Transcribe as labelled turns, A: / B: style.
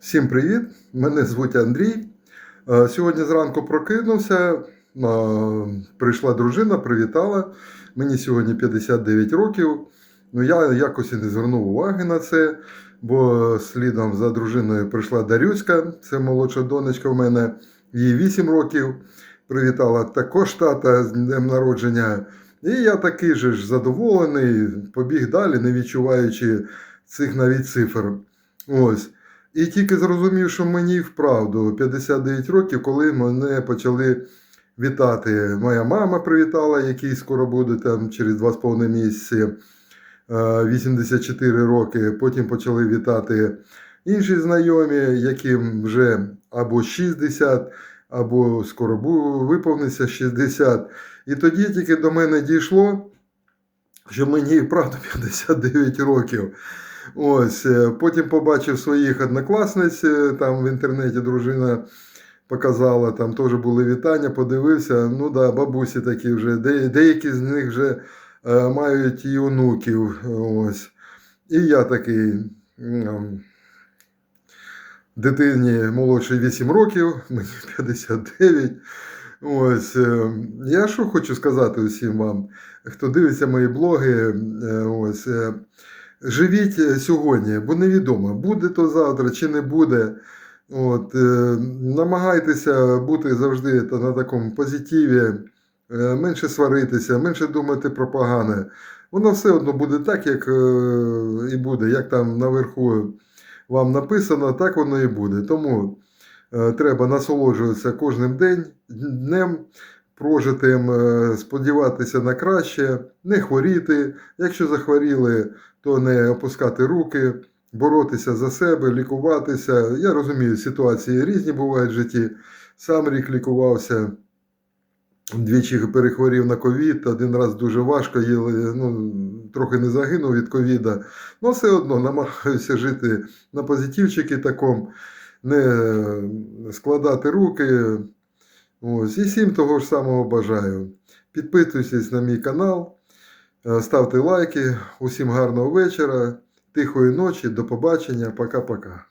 A: Всім привіт! Мене звуть Андрій. Е, Сьогодні зранку прокинувся. е, Прийшла дружина, привітала. Мені сьогодні 59 років. Ну, я якось і не звернув уваги на це, бо слідом за дружиною прийшла Дарюська, це молодша донечка в мене, їй 8 років. Привітала також тата з днем народження. І я такий же ж задоволений, побіг далі, не відчуваючи цих навіть цифр. Ось. І тільки зрозумів, що мені вправду 59 років, коли мене почали вітати. Моя мама привітала, який скоро буде там через 2,5 місяці, е, 84 роки. Потім почали вітати інші знайомі, яким вже або 60, або скоро виповниться 60. І тоді тільки до мене дійшло, що мені і правда 59 років. Ось, е, потім побачив своїх однокласниць, е, там в інтернеті дружина показала, там теж були вітання, подивився. Ну да, бабусі такі вже, деякі з них вже е, мають і онуків. Ось. І я такий. Дитині молодше 8 років, мені 59. Ось, я що хочу сказати усім вам, хто дивиться мої блоги, ось, живіть е, сьогодні, бо невідомо, буде то завтра чи не буде. От, е, намагайтеся бути завжди на такому позитиві, е, менше сваритися, менше думати про погане. Воно все одно буде так, як і буде, як там наверху вам написано, так воно і буде. Тому треба насолоджуватися кожним день, днем прожитим, е, сподіватися на краще, не хворіти. Якщо захворіли, то не опускати руки, боротися за себе, лікуватися. Я розумію, ситуації різні бувають в житті. Сам рік лікувався. Двічі перехворів на ковід, один раз дуже важко, їли, ну, трохи не загинув від ковіда. Ну, все одно намагаюся жити на позитивчики такому, не складати руки. Ось, і всім того ж самого бажаю. Підписуйтесь на мій канал, е, ставте лайки. Усім гарного вечора, тихої ночі, до побачення, пока-пока.